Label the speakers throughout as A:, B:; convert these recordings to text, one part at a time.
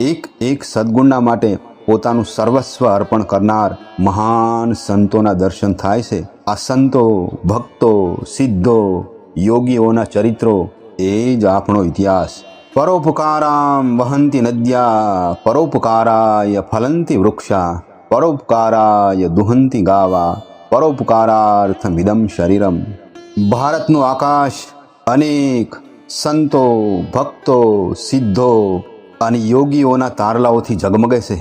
A: એક એક સદગુણના માટે પોતાનું સર્વસ્વ અર્પણ કરનાર મહાન સંતોના દર્શન થાય છે. આ સંતો, ભક્તો, સિદ્ધો, યોગીઓના ચરિત્રો એ જ આપણો ઇતિહાસ. પરોપકારામ વહંતી નદ્યા, પરોપકારાય ફલંતી વૃક્ષા, પરોપકારાય દુહંતી ગાવા, પરોપકારાર્થમિદમ શરીરમ. ભારતનું આકાશ અનેક સંતો, ભક્તો, સિદ્ધો અને યોગીઓના તારલાઓથી ઝગમગે છે.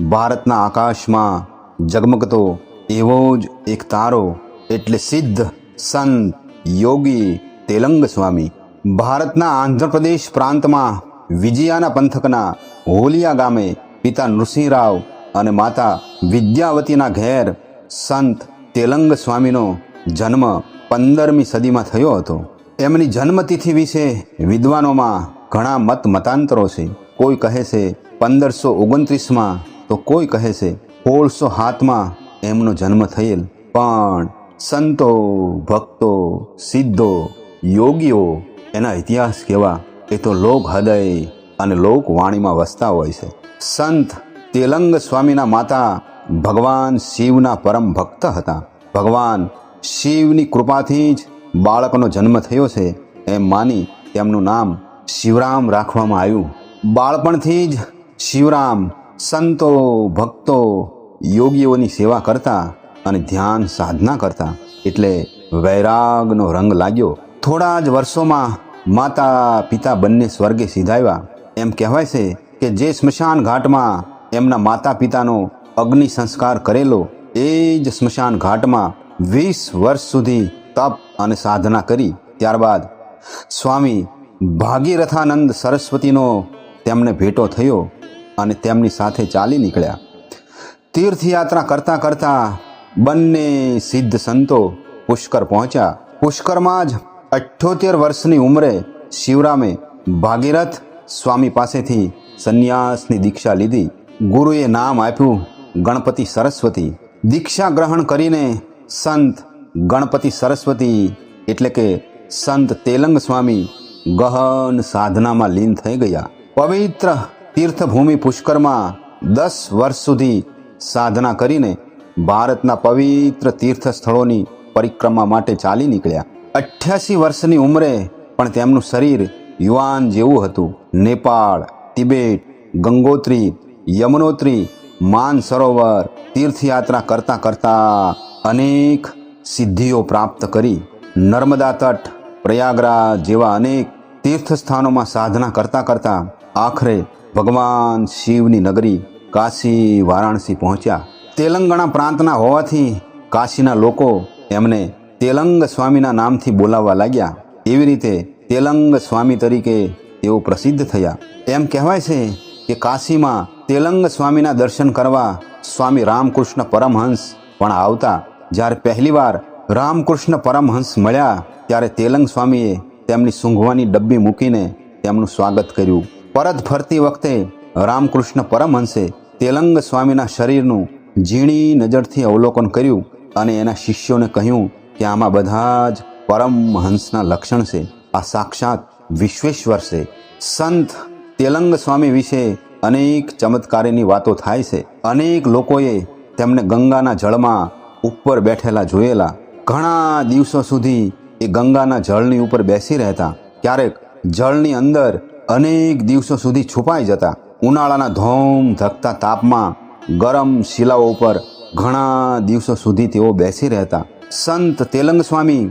A: ભારતના આકાશમાં ઝગમગતો એવો જ એક તારો એટલે સિદ્ધ સંત યોગી તેલંગ સ્વામી. ભારતના આંધ્રપ્રદેશ પ્રાંતમાં વિજયાના પંથકના હોલિયા ગામે પિતા નૃસિંહરાવ અને માતા વિદ્યાવતીના ઘેર સંત તેલંગ સ્વામીનો જન્મ પંદરમી સદીમાં થયો હતો. એમની જન્મતિથિ વિશે વિદ્વાનોમાં ઘણા મત મતાંતરો છે. કોઈ કહે છે પંદરસો ઓગણત્રીસમાં, તો કોઈ કહે છે સોળસો હાથમાં એમનો જન્મ થયેલ. પણ સંતો, ભક્તો, સિદ્ધો, યોગીઓ એના ઇતિહાસ કેવા એ તો લોક હૃદય અને લોકવાણીમાં વસતા હોય છે. સંત તેલંગ સ્વામીના માતા ભગવાન શિવના પરમ ભક્ત હતા. ભગવાન શિવની કૃપાથી જ બાળકનો જન્મ થયો છે. એમ માની તેમનું નામ શિવરામ રાખવામાં આવ્યું. બાળપણથી જ શિવરામ સંતો, ભક્તો, યોગીઓની સેવા કરતા અને ધ્યાન સાધના કરતા. એટલે વૈરાગનો રંગ લાગ્યો. થોડા જ વર્ષોમાં માતા પિતા બંને સ્વર્ગે સિધાવ્યા. એમ કહેવાય છે કે જે સ્મશાન ઘાટમાં એમના માતા પિતાનો અગ્નિ સંસ્કાર કરેલો, એ જ સ્મશાન ઘાટમાં વીસ વર્ષ સુધી તપ અને સાધના કરી. ત્યારબાદ સ્વામી ભાગીરથાનંદ સરસ્વતીનો તેમને ભેટો થયો અને તેમની સાથે ચાલી નીકળ્યા. તીર્થયાત્રા કરતાં કરતાં બંને સિદ્ધ સંતો પુષ્કર પહોંચ્યા. પુષ્કરમાં જ અઠ્ઠોતેર વર્ષની ઉંમરે શિવરામે ભાગીરથ સ્વામી પાસેથી સંન્યાસની દીક્ષા લીધી. ગુરુએ નામ આપ્યું ગણપતિ સરસ્વતી. દીક્ષા ગ્રહણ કરીને સંત ગણપતિ સરસ્વતી એટલે કે સંત તેલંગ સ્વામી ગહન સાધનામાં લીન થઈ ગયા. પવિત્ર તીર્થભૂમિ પુષ્કરમાં દસ વર્ષ સુધી સાધના કરીને ભારતના પવિત્ર તીર્થ સ્થળોની પરિક્રમા માટે ચાલી નીકળ્યા. અઠ્યાસી વર્ષની ઉંમરે પણ તેમનું શરીર યુવાન જેવું હતું. નેપાળ, તિબેટ, ગંગોત્રી, યમનોત્રી, માન સરોવર તીર્થયાત્રા કરતાં કરતાં અનેક સિદ્ધિઓ પ્રાપ્ત કરી. નર્મદા તટ, પ્રયાગરાજ જેવા અનેક તીર્થસ્થાનોમાં સાધના કરતાં કરતાં આખરે ભગવાન શિવની નગરી કાશી, વારાણસી પહોંચ્યા. તેલંગાણા પ્રાંતના હોવાથી કાશીના લોકો એમને તેલંગ સ્વામીના નામથી બોલાવવા લાગ્યા. એવી રીતે તેલંગ સ્વામી તરીકે તેઓ પ્રસિદ્ધ થયા. એમ કહેવાય છે કે કાશીમાં તેલંગ સ્વામીના દર્શન કરવા સ્વામી રામકૃષ્ણ પરમહંસ પણ આવતા. જ્યારે પહેલીવાર રામકૃષ્ણ પરમહંસ મળ્યા, ત્યારે તેલંગ સ્વામીએ તેમની સૂંઘવાની ડબ્બી મૂકીને તેમનું સ્વાગત કર્યું. પરત ફરતી વખતે રામકૃષ્ણ પરમહંસે તેલંગ સ્વામીના શરીરનું ઝીણી નજરથી અવલોકન કર્યું અને એના શિષ્યોને કહ્યું કે આમાં બધા જ પરમહંસના લક્ષણ છે. આ સાક્ષાત વિશ્વેશ્વર છે. સંત તેલંગ સ્વામી વિશે અનેક ચમત્કારીની વાતો થાય છે. અનેક લોકોએ તેમને ગંગાના જળમાં ઉપર બેઠેલા જોયેલા. ઘણા દિવસો સુધી એ ગંગાના જળની ઉપર બેસી રહેતા. ક્યારેક જળની અંદર અનેક દિવસો સુધી છુપાઈ જતા ઉનાળાના ધોમ ધકતા તાપમાં ગરમ શિલાઓ ઉપર ઘણા દિવસો સુધી તેઓ બેસી રહેતા. સંત તેલંગ સ્વામી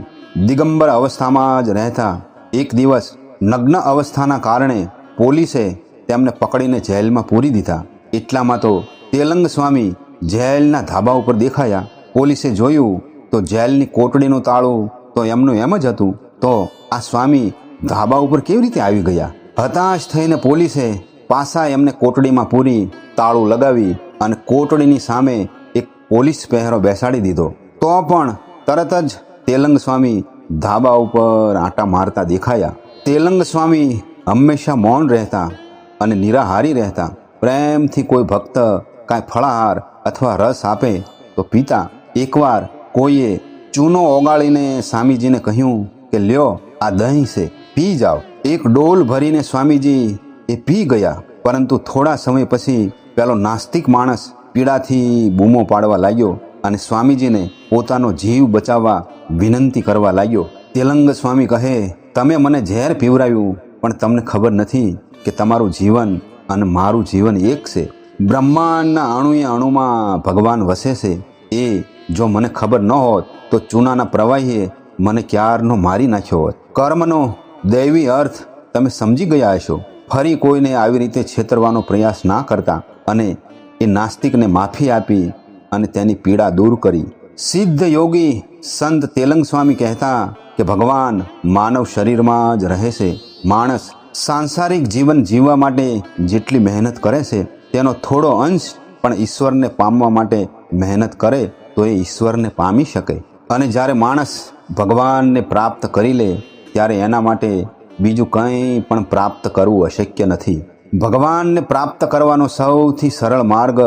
A: દિગંબર અવસ્થામાં જ રહેતા. એક દિવસ નગ્ન અવસ્થાના કારણે પોલીસે તેમને પકડીને જેલમાં પૂરી દીધા. એટલામાં તો તેલંગ સ્વામી જેલના ધાબા ઉપર દેખાયા. પોલીસે જોયું તો જેલની કોટડીનું તાળું તો એમનું એમ જ હતું. તો આ સ્વામી ધાબા ઉપર કેવી રીતે આવી ગયા? હતાશ થઈને પોલીસે પાસા એમને કોટડીમાં પૂરી તાળું લગાવી અને કોટડીની સામે એક પોલીસ પહેરો બેસાડી દીધો. તો પણ તરત જ તેલંગ સ્વામી ધાબા ઉપર આંટા મારતા દેખાયા. તેલંગ સ્વામી હંમેશા મૌન રહેતા અને નિરાહારી રહેતા. પ્રેમથી કોઈ ભક્ત કાંઈ ફળાહાર અથવા રસ આપે તો પીતા એકવાર કોઈએ ચૂનો ઓગાળીને સ્વામીજીને કહ્યું કે, લ્યો, આ દહીં છે, પી જાઓ. એક ડોલ ભરીને સ્વામીજી એ પી ગયા. પરંતુ થોડા સમય પછી પેલો નાસ્તિક માણસ પીડાથી બૂમો પાડવા લાગ્યો અને સ્વામીજીને પોતાનો જીવ બચાવવા વિનંતી કરવા લાગ્યો. તેલંગ સ્વામી કહે, તમે મને ઝેર પીવરાવ્યું, પણ તમને ખબર નથી કે તમારું જીવન અને મારું જીવન એક છે. બ્રહ્માંડના અણુએ અણુમાં ભગવાન વસે છે. એ જો મને ખબર ન હોત, તો ચૂનાના પ્રવાહીએ મને ક્યારનો મારી નાખ્યો હોત. કર્મનો દૈવી અર્થ, તમે સમજી ગયા હશો. ફરી કોઈને આવી રીતે છેતરવાનો પ્રયાસ ના કરતા અને એ નાસ્તિકને માફી આપી અને તેની પીડા દૂર કરી. સિદ્ધ યોગી સંત તેલંગ સ્વામી કહેતા કે, ભગવાન માનવ શરીરમાં જ રહે છે માણસ સાંસારિક જીવન જીવવા માટે જેટલી મહેનત કરે છે, તેનો થોડો અંશ પણ ઈશ્વરને પામવા માટે મહેનત કરે, તો એ ઈશ્વરને પામી શકે. અને જ્યારે માણસ ભગવાનને પ્રાપ્ત કરી લે ત્યારે એના માટે બીજું કંઈ પણ પ્રાપ્ત કરવું અશક્ય નથી. ભગવાનને પ્રાપ્ત કરવાનો સૌથી સરળ માર્ગ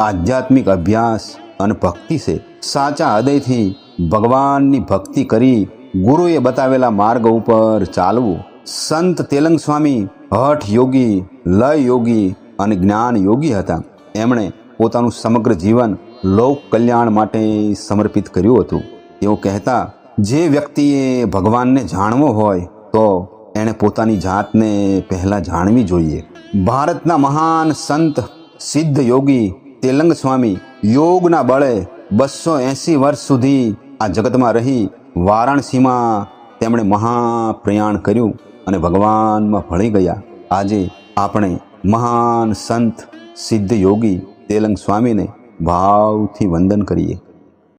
A: આધ્યાત્મિક અભ્યાસ અને ભક્તિ છે. સાચા હૃદયથી ભગવાનની ભક્તિ કરી ગુરુએ બતાવેલા માર્ગ ઉપર ચાલવું. સંત તેલંગ સ્વામી હઠ યોગી, લય યોગી અને જ્ઞાન યોગી હતા. એમણે પોતાનું સમગ્ર જીવન લોક કલ્યાણ માટે સમર્પિત કર્યું હતું. તેઓ કહેતા જે વ્યક્તિએ ભગવાનને જાણવો હોય, તો એણે પોતાની જાતને પહેલાં જાણવી જોઈએ. ભારતના મહાન સંત, સિદ્ધ યોગી, તેલંગ સ્વામી યોગના બળે બસો એંસી વર્ષ સુધી આ જગતમાં રહી વારાણસીમાં તેમણે મહાપ્રયાણ કર્યું અને ભગવાનમાં ભળી ગયા. આજે આપણે મહાન સંત, સિદ્ધ યોગી, તેલંગ સ્વામીને ભાવથી વંદન કરીએ.